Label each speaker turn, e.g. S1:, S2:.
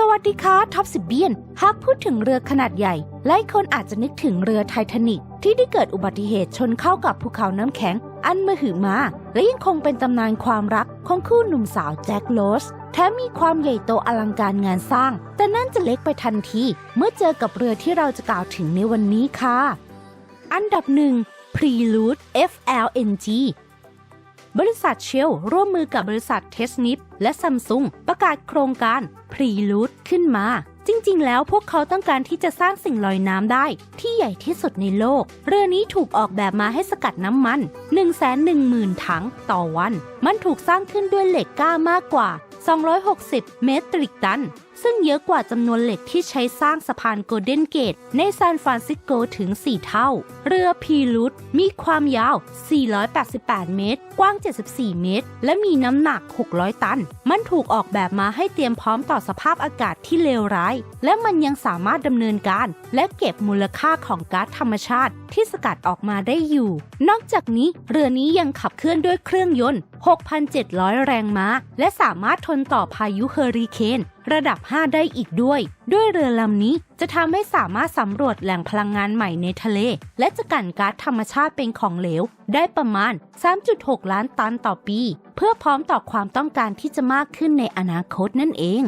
S1: สวัสดีค่ะท็อปสิบเบียน หากพูดถึงเรือขนาดใหญ่ หลายคนอาจจะนึกถึงเรือไททานิกที่ได้เกิดอุบัติเหตุชนเข้ากับภูเขาน้ำแข็ง อันมหึมา และยังคงเป็นตำนานความรักของคู่หนุ่มสาวแจ็คโรสแถมมีความใหญ่โตอลังการงานสร้าง แต่นั่นจะเล็กไปทันที เมื่อเจอกับเรือที่เราจะกล่าวถึงในวันนี้ค่ะ อันดับหนึ่ง Prelude FLNG บริษัทเชลร่วมมือกับบริษัทเทสนิปและซัมซุงประกาศโครงการ Prelude ขึ้นมา จริง ๆ แล้วพวกเขาต้องการที่จะสร้างสิ่งลอยน้ำได้ ที่ใหญ่ที่สุดในโลก เรือนี้ถูกออกแบบมาให้สกัดน้ำมัน 110,000 ถังต่อวัน มันถูกสร้างขึ้นด้วยเหล็กกล้ามากกว่า 260 เมตริกตัน ซึ่งเยอะกว่าจำนวนเหล็กที่ใช้สร้างสะพานโกลเด้นเกต ในซานฟรานซิสโกถึง 4 เท่า เรือพีลุดมีความยาว 488 เมตร กว้าง 74 เมตร และมีน้ำหนัก 600 ตัน มันถูกออกแบบมาให้เตรียมพร้อมต่อสภาพอากาศที่เลวร้าย และมันยังสามารถดำเนินการ และเก็บมูลค่าของก๊าซธรรมชาติ ที่สกัดออกมาได้อยู่ นอกจากนี้เรือนี้ยังขับเคลื่อนด้วยเครื่องยนต์6,700 แรงม้า และสามารถทนต่อพายุเฮอริเคนระดับ 5 ได้อีกด้วย ด้วยเรือลำนี้จะทำให้สามารถสำรวจแหล่งพลังงานใหม่ในทะเล และจะกันก๊าซธรรมชาติเป็นของเหลว ได้ประมาณ 3.6 ล้านตันต่อปี เพื่อพร้อมต่อความต้องการที่จะมากขึ้นในอนาคตนั่นเอง